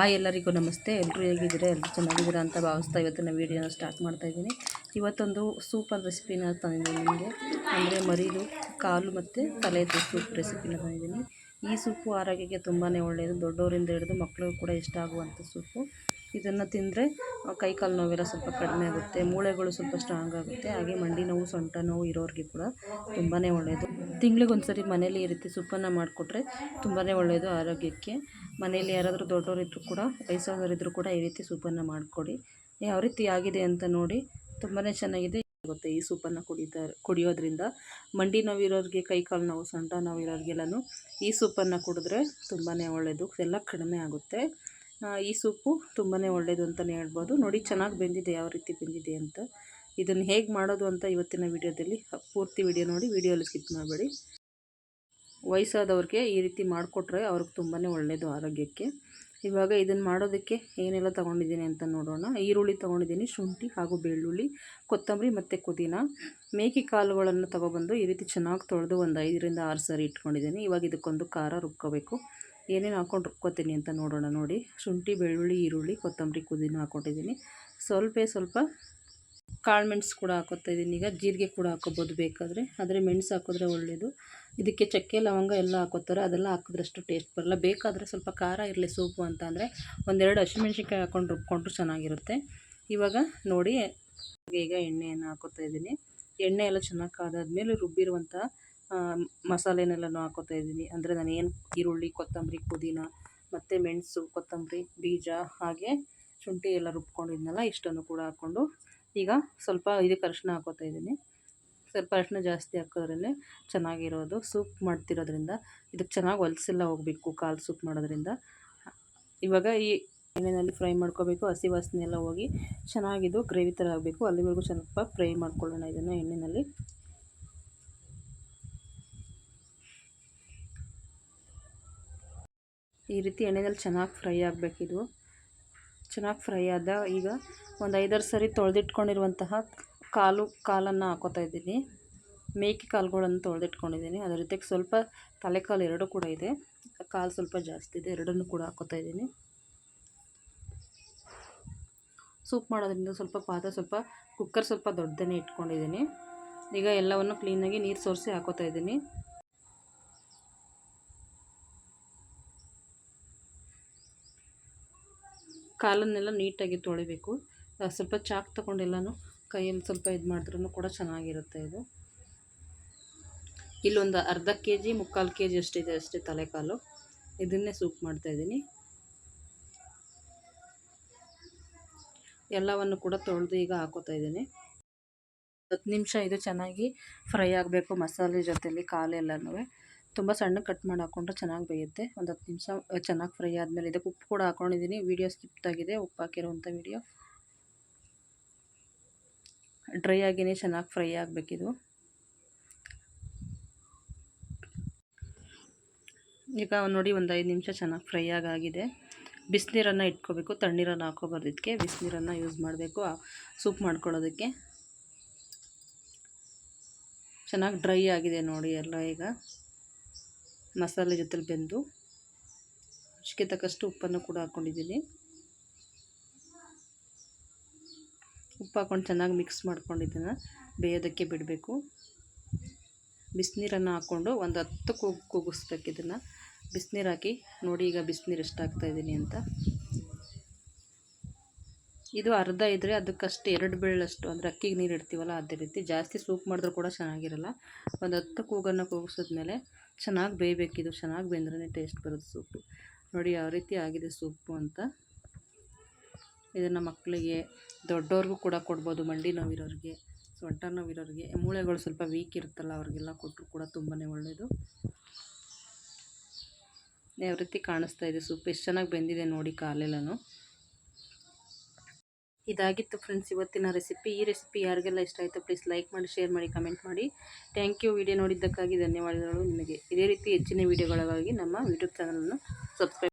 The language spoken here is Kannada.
ಹಾಯ್ ಎಲ್ಲರಿಗೂ ನಮಸ್ತೆ. ಎಲ್ಲರೂ ಹೇಗಿದ್ದೀರಾ? ಎಲ್ಲರೂ ಚೆನ್ನಾಗಿದ್ದೀರಾ ಅಂತ ಭಾವಿಸ್ತಾ ಇವತ್ತಿನ ವೀಡಿಯೋನ ಸ್ಟಾರ್ಟ್ ಮಾಡ್ತಾ ಇದ್ದೀನಿ. ಇವತ್ತೊಂದು ಸೂಪರ್ ರೆಸಿಪಿನ ತಂದಿದ್ದೀನಿ ನಿಮಗೆ. ಅಂದರೆ ಮರಿದು ಕಾಲು ಮತ್ತು ತಲೆ ಸೂಪ್ ರೆಸಿಪಿನ ತಂದಿದ್ದೀನಿ. ಈ ಸೂಪು ಆರೋಗ್ಯಕ್ಕೆ ತುಂಬಾ ಒಳ್ಳೆಯದು ದೊಡ್ಡವರಿಂದ ಹಿಡಿದು ಮಕ್ಕಳಿಗೂ ಕೂಡ ಇಷ್ಟ ಆಗುವಂಥ ಸೂಪು. ಇದನ್ನು ತಿಂದರೆ ಕೈಕಾಲು ನೋವೆಲ್ಲ ಸ್ವಲ್ಪ ಕಡಿಮೆ ಆಗುತ್ತೆ. ಮೂಳೆಗಳು ಸ್ವಲ್ಪ ಸ್ಟ್ರಾಂಗ್ ಆಗುತ್ತೆ. ಹಾಗೆ ಮಂಡಿ ನೋವು, ಸೊಂಟ ನೋವು ಇರೋರಿಗೆ ಕೂಡ ತುಂಬಾ ಒಳ್ಳೆಯದು ತಿಂಗ್ಳಿಗೆ ಒಂದು ಸರಿ ಮನೇಲಿ ಈ ರೀತಿ ಸೂಪನ್ನು ಮಾಡಿಕೊಟ್ರೆ ತುಂಬಾ ಒಳ್ಳೆಯದು ಆರೋಗ್ಯಕ್ಕೆ. ಮನೇಲಿ ಯಾರಾದರೂ ದೊಡ್ಡವರು ಇದ್ದರೂ ಕೂಡ ವಯಸ್ಸಾದವರಿದ್ದರೂ ಕೂಡ ಈ ರೀತಿ ಸೂಪನ್ನು ಮಾಡಿಕೊಡಿ. ಯಾವ ರೀತಿ ಆಗಿದೆ ಅಂತ ನೋಡಿ ತುಂಬಾ ಚೆನ್ನಾಗಿದೆ. ಆಗುತ್ತೆ ಈ ಸೂಪನ್ನು ಕುಡಿತಾ, ಕುಡಿಯೋದ್ರಿಂದ. ಮಂಡಿ ನೋವಿರೋರಿಗೆ, ಕೈ ಕಾಲು ನೋವು, ಸೊಂಟ ನೋವು ಇರೋರಿಗೆಲ್ಲನೂ ಈ ಸೂಪನ್ನು ಕುಡಿದ್ರೆ ತುಂಬಾ ಒಳ್ಳೆಯದು ಎಲ್ಲ ಕಡಿಮೆ ಆಗುತ್ತೆ. ಈ ಸೂಪು ತುಂಬಾ ಒಳ್ಳೆಯದು ಅಂತಲೇ ಹೇಳ್ಬೋದು. ನೋಡಿ ಚೆನ್ನಾಗಿ ಬೆಂದಿದೆ, ಯಾವ ರೀತಿ ಬೆಂದಿದೆ ಅಂತ. ಇದನ್ನು ಹೇಗೆ ಮಾಡೋದು ಅಂತ ಇವತ್ತಿನ ವಿಡಿಯೋದಲ್ಲಿ, ಪೂರ್ತಿ ವಿಡಿಯೋ ನೋಡಿ ವಿಡಿಯೋಲಿ ಸ್ಕಿಪ್ ಮಾಡಬೇಡಿ. ವಯಸ್ಸಾದವ್ರಿಗೆ ಈ ರೀತಿ ಮಾಡಿಕೊಟ್ರೆ ಅವ್ರಿಗೆ ತುಂಬಾ ಒಳ್ಳೆಯದು ಆರೋಗ್ಯಕ್ಕೆ. ಇವಾಗ ಇದನ್ನು ಮಾಡೋದಕ್ಕೆ ಏನೆಲ್ಲ ತೊಗೊಂಡಿದ್ದೀನಿ ಅಂತ ನೋಡೋಣ. ಈರುಳ್ಳಿ ತೊಗೊಂಡಿದ್ದೀನಿ, ಶುಂಠಿ ಹಾಗೂ ಬೆಳ್ಳುಳ್ಳಿ, ಕೊತ್ತಂಬರಿ ಮತ್ತು ಪುದೀನ. ಮೇಕೆ ಕಾಳುಗಳನ್ನು ತೊಗೊಬಂದು ಈ ರೀತಿ ಚೆನ್ನಾಗಿ ತೊಳೆದು ಒಂದು ಐದರಿಂದ ಆರು ಸಾರಿ ಇಟ್ಕೊಂಡಿದ್ದೀನಿ. ಇವಾಗ ಇದಕ್ಕೊಂದು ಖಾರ ರುಬ್ಕೋಬೇಕು. ಏನೇನು ಹಾಕ್ಕೊಂಡು ರುಬ್ಕೋತೀನಿ ಅಂತ ನೋಡೋಣ ನೋಡಿ. ಶುಂಠಿ, ಬೆಳ್ಳುಳ್ಳಿ, ಈರುಳ್ಳಿ, ಕೊತ್ತಂಬರಿ, ಪುದೀನ ಹಾಕ್ಕೊಂಡಿದ್ದೀನಿ ಸ್ವಲ್ಪ ಸ್ವಲ್ಪ ಕಾಳು ಮೆಣಸು ಕೂಡ ಹಾಕೋತಾ ಇದ್ದೀನಿ. ಈಗ ಜೀರಿಗೆ ಕೂಡ ಹಾಕೋಬೋದು ಬೇಕಾದರೆ. ಆದರೆ ಮೆಣಸು ಹಾಕಿದ್ರೆ ಒಳ್ಳೆಯದು ಇದಕ್ಕೆ ಚಕ್ಕೆ, ಲವಂಗ ಎಲ್ಲ ಹಾಕೋತಾರೆ. ಅದೆಲ್ಲ ಹಾಕಿದ್ರಷ್ಟು ಟೇಸ್ಟ್ ಬರಲ್ಲ. ಬೇಕಾದರೆ ಸ್ವಲ್ಪ ಖಾರ ಇರಲಿ ಸೂಪು ಅಂತ ಅಂದರೆ ಒಂದೆರಡು ಹಸಿಮೆಣ್ಸಿನ್ಕಾಯಿ ಹಾಕ್ಕೊಂಡು ರುಬ್ಕೊಂಡ್ರು ಚೆನ್ನಾಗಿರುತ್ತೆ. ಇವಾಗ ನೋಡಿ, ಈಗ ಎಣ್ಣೆಯನ್ನು ಹಾಕೋತಾ ಇದ್ದೀನಿ. ಎಣ್ಣೆ ಎಲ್ಲ ಚೆನ್ನಾಗಿ ಕಾದಾದ್ಮೇಲೆ ರುಬ್ಬಿರುವಂಥ ಮಸಾಲೆನೆಲ್ಲನೂ ಹಾಕೋತಾ ಇದ್ದೀನಿ. ಅಂದರೆ ನಾನು ಏನು ಈರುಳ್ಳಿ, ಕೊತ್ತಂಬರಿ, ಪುದೀನ ಮತ್ತು ಮೆಣಸು, ಕೊತ್ತಂಬರಿ, ಬೀಜ ಹಾಗೆ ಶುಂಠಿ ಎಲ್ಲ ರುಬ್ಕೊಂಡಿದ್ನಲ್ಲ, ಇಷ್ಟನ್ನು ಕೂಡ ಹಾಕ್ಕೊಂಡು ಈಗ ಸ್ವಲ್ಪ ಇದಕ್ಕೆ ಅರಿಶಿನ ಹಾಕೋತಾ ಇದ್ದೀನಿ. ಸ್ವಲ್ಪ ಅರಿಶಿನ ಜಾಸ್ತಿ ಹಾಕೋದ್ರಲ್ಲೇ ಚೆನ್ನಾಗಿರೋದು. ಸೂಪ್ ಮಾಡ್ತಿರೋದ್ರಿಂದ ಇದಕ್ಕೆ ಚೆನ್ನಾಗಿ ಹೊಲ್ಸೆಲ್ಲ ಹೋಗಬೇಕು, ಕಾಲು ಸೂಪ್ ಮಾಡೋದ್ರಿಂದ. ಇವಾಗ ಈ ಎಣ್ಣೆಯಲ್ಲಿ ಫ್ರೈ ಮಾಡ್ಕೋಬೇಕು, ಹಸಿ ವಾಸನೆ ಎಲ್ಲ ಹೋಗಿ ಚೆನ್ನಾಗಿದ್ದು ಗ್ರೇವಿ ಥರ ಆಗಬೇಕು. ಅಲ್ಲಿವರೆಗೂ ಸ್ವಲ್ಪ ಫ್ರೈ ಮಾಡ್ಕೊಳ್ಳೋಣ ಇದನ್ನು ಎಣ್ಣೆಯಲ್ಲಿ ಈ ರೀತಿ ಎಣ್ಣೆಯಲ್ಲಿ ಚೆನ್ನಾಗಿ ಫ್ರೈ ಆಗಬೇಕಿದು. ಚೆನ್ನಾಗಿ ಫ್ರೈ ಆದ. ಈಗ ಒಂದು ಐದಾರು ಸರಿ ತೊಳೆದಿಟ್ಕೊಂಡಿರುವಂತಹ ಕಾಲು, ಕಾಲನ್ನು ಹಾಕೋತಾ ಇದ್ದೀನಿ. ಮೇಕೆ ಕಾಲುಗಳನ್ನು ತೊಳೆದಿಟ್ಕೊಂಡಿದ್ದೀನಿ. ಅದರ ಜೊತೆಗೆ ಸ್ವಲ್ಪ ತಲೆಕಾಲು ಎರಡು ಕೂಡ ಇದೆ. ಕಾಲು ಸ್ವಲ್ಪ ಜಾಸ್ತಿ ಇದೆ. ಎರಡನ್ನೂ ಕೂಡ ಹಾಕೋತಾ ಇದ್ದೀನಿ. ಸೂಪ್ ಮಾಡೋದ್ರಿಂದ ಸ್ವಲ್ಪ ಪಾತ್ರೆ ಸ್ವಲ್ಪ ಕುಕ್ಕರ್ ಸ್ವಲ್ಪ ದೊಡ್ಡದೇ ಇಟ್ಕೊಂಡಿದ್ದೀನಿ. ಈಗ ಎಲ್ಲವನ್ನು ಕ್ಲೀನಾಗಿ ನೀರು ಸೋರಿಸಿ ಹಾಕೋತಾ ಇದ್ದೀನಿ. ಕಾಲನ್ನೆಲ್ಲ ನೀಟಾಗಿ ತೊಳಿಬೇಕು. ಸ್ವಲ್ಪ ಚಾಕ್ ತಗೊಂಡೆಲ್ಲನೂ ಕೈಯಲ್ಲಿ ಸ್ವಲ್ಪ ಇದು ಮಾಡಿದ್ರೂ ಕೂಡ ಚೆನ್ನಾಗಿರುತ್ತೆ ಇದು. ಇಲ್ಲೊಂದು ಅರ್ಧ ಕೆ ಜಿ ಮುಕ್ಕಾಲು ಕೆ ಜಿ ಅಷ್ಟಿದೆ ಅಷ್ಟೇ ತಲೆಕಾಲು. ಇದನ್ನೇ ಸೂಪ್ ಮಾಡ್ತಾಯಿದ್ದೀನಿ ಎಲ್ಲವನ್ನು ಕೂಡ ತೊಳೆದು ಈಗ ಹಾಕೋತಾ ಇದ್ದೀನಿ. ಹತ್ತು ನಿಮಿಷ ಇದು ಚೆನ್ನಾಗಿ ಫ್ರೈ ಆಗಬೇಕು ಮಸಾಲೆ ಜೊತೆಯಲ್ಲಿ ಕಾಲೆಲ್ಲನೂ ತುಂಬ ಸಣ್ಣ ಕಟ್ ಮಾಡಿ ಹಾಕ್ಕೊಂಡ್ರೆ ಚೆನ್ನಾಗಿ ಬೇಯುತ್ತೆ. ಒಂದು ಹತ್ತು ನಿಮಿಷ ಚೆನ್ನಾಗಿ ಫ್ರೈ ಆದಮೇಲೆ ಇದಕ್ಕೆ ಉಪ್ಪು ಕೂಡ ಹಾಕ್ಕೊಂಡಿದ್ದೀನಿ ವೀಡಿಯೋ ಸ್ಕಿಪ್ ಆಗಿದೆ, ಉಪ್ಪು ಹಾಕಿರುವಂಥ ವೀಡಿಯೋ. ಡ್ರೈ ಆಗಿನೇ ಚೆನ್ನಾಗಿ ಫ್ರೈ ಆಗಬೇಕಿದು. ಈಗ ನೋಡಿ ಒಂದು ಐದು ನಿಮಿಷ ಚೆನ್ನಾಗಿ ಫ್ರೈ ಆಗಿದೆ. ಬಿಸಿನೀರನ್ನು ಇಟ್ಕೋಬೇಕು, ತಣ್ಣೀರನ್ನು ಹಾಕೋಬಾರ್ದು ಇದಕ್ಕೆ ಬಿಸಿನೀರನ್ನು ಯೂಸ್ ಮಾಡಬೇಕು ಸೂಪ್ ಮಾಡ್ಕೊಳ್ಳೋದಕ್ಕೆ. ಚೆನ್ನಾಗಿ ಡ್ರೈ ಆಗಿದೆ ನೋಡಿ ಎಲ್ಲ ಈಗ. ಮಸಾಲೆ ಜೊತೆಲಿ ಬೆಂದು, ರುಚಿಗೆ ತಕ್ಕಷ್ಟು ಉಪ್ಪನ್ನು ಕೂಡ ಹಾಕ್ಕೊಂಡಿದ್ದೀನಿ. ಉಪ್ಪು ಹಾಕ್ಕೊಂಡು ಚೆನ್ನಾಗಿ ಮಿಕ್ಸ್ ಮಾಡ್ಕೊಂಡಿದ್ದೀನಿ ಬೇಯೋದಕ್ಕೆ ಬಿಡಬೇಕು. ಬಿಸಿನೀರನ್ನು ಹಾಕ್ಕೊಂಡು ಒಂದು ಹತ್ತು ಕೂಗು ಕೂಗಿಸ್ಬೇಕು ಇದನ್ನು. ಬಿಸಿನೀರು ಹಾಕಿ ನೋಡಿ ಈಗ ಬಿಸಿನೀರು ಎಷ್ಟಾಗ್ತಾಯಿದ್ದೀನಿ ಅಂತ. ಇದು ಅರ್ಧ ಇದ್ದರೆ ಅದಕ್ಕಷ್ಟು, ಎರಡು ಬೀಳಷ್ಟು ಅಂದರೆ ಅಕ್ಕಿಗೆ ನೀರು ಇಡ್ತೀವಲ್ಲ, ಅದೇ ರೀತಿ. ಜಾಸ್ತಿ ಸೂಪ್ ಮಾಡಿದ್ರೂ ಕೂಡ ಚೆನ್ನಾಗಿರಲ್ಲ. ಒಂದು ಹತ್ತು ಕೂಗನ್ನು ಕೂಗಿಸಿದ್ಮೇಲೆ ಚೆನ್ನಾಗಿ ಬೇಯಬೇಕಿದು ಚೆನ್ನಾಗಿ ಬೆಂದ್ರೇ ಟೇಸ್ಟ್ ಬರುತ್ತೆ ಸೂಪು. ನೋಡಿ, ಯಾವ ರೀತಿ ಆಗಿದೆ ಸೂಪು ಅಂತ. ಇದನ್ನು ಮಕ್ಕಳಿಗೆ ದೊಡ್ಡವ್ರಿಗೂ ಕೂಡ ಕೊಡ್ಬೋದು, ಮಂಡಿ ನೋವಿರೋರಿಗೆ, ಸೊಂಟ ನೋವಿರೋರಿಗೆ. ಮೂಳೆಗಳು ಸ್ವಲ್ಪ ವೀಕ್ ಇರುತ್ತಲ್ಲ, ಅವ್ರಿಗೆಲ್ಲ ಕೊಟ್ಟರು ಕೂಡ ತುಂಬಾ ಒಳ್ಳೆಯದು ಯಾವ ರೀತಿ ಕಾಣಿಸ್ತಾ ಇದೆ ಸೂಪ್. ಎಷ್ಟು ಚೆನ್ನಾಗಿ ಬೆಂದಿದೆ ನೋಡಿ ಕಾಲೆಲ್ಲನೂ. ಇದಾಗಿತ್ತು ಫ್ರೆಂಡ್ಸ್ ಇವತ್ತಿನ ರೆಸಿಪಿ. ಈ ರೆಸಿಪಿ ಯಾರಿಗೆಲ್ಲ ಇಷ್ಟ ಆಯಿತು ಪ್ಲೀಸ್ ಲೈಕ್ ಮಾಡಿ, ಶೇರ್ ಮಾಡಿ, ಕಮೆಂಟ್ ಮಾಡಿ. ಥ್ಯಾಂಕ್ ಯು ವಿಡಿಯೋ ನೋಡಿದ್ದಕ್ಕಾಗಿ ಧನ್ಯವಾದಗಳು ನಿಮಗೆ. ಇದೇ ರೀತಿ ಹೆಚ್ಚಿನ ವೀಡಿಯೋಗಳಿಗಾಗಿ ನಮ್ಮ ಯೂಟ್ಯೂಬ್ ಚಾನಲನ್ನು ಸಬ್ಸ್ಕ್ರೈಬ್